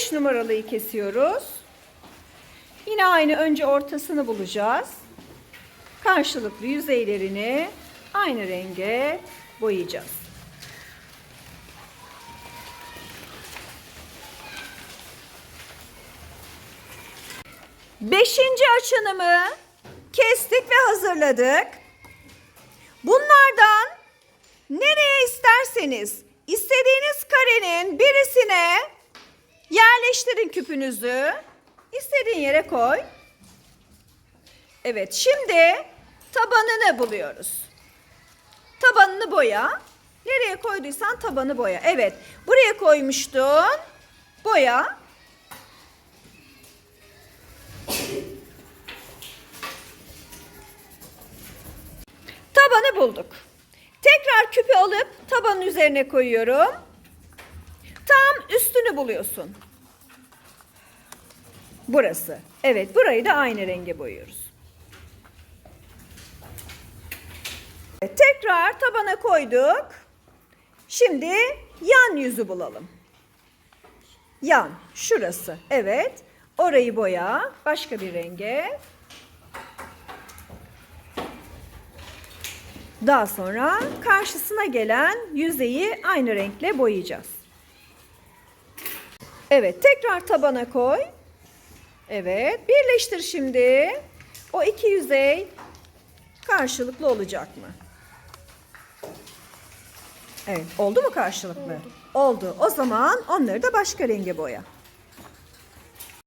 5 numaralıyı kesiyoruz. Yine aynı önce ortasını bulacağız. Karşılıklı yüzeylerini aynı renge boyayacağız. Beşinci açınımı kestik ve hazırladık. Bunlardan nereye isterseniz istediğiniz karenin birisine yerleştirin küpünüzü. İstediğin yere koy. Evet şimdi tabanını buluyoruz. Tabanını boya. Nereye koyduysan tabanı boya. Evet buraya koymuştun. Boya. Tabanı bulduk. Tekrar küpü alıp tabanın üzerine koyuyorum. Üstünü buluyorsun. Burası. Evet burayı da aynı renge boyuyoruz. Tekrar tabana koyduk. Şimdi yan yüzü bulalım. Yan şurası. Evet. Orayı boya başka bir renge. Daha sonra karşısına gelen yüzeyi aynı renkle boyayacağız. Evet, tekrar tabana koy. Evet, birleştir şimdi. O iki yüzey karşılıklı olacak mı? Evet, oldu mu karşılıklı? Oldu. O zaman onları da başka renge boya.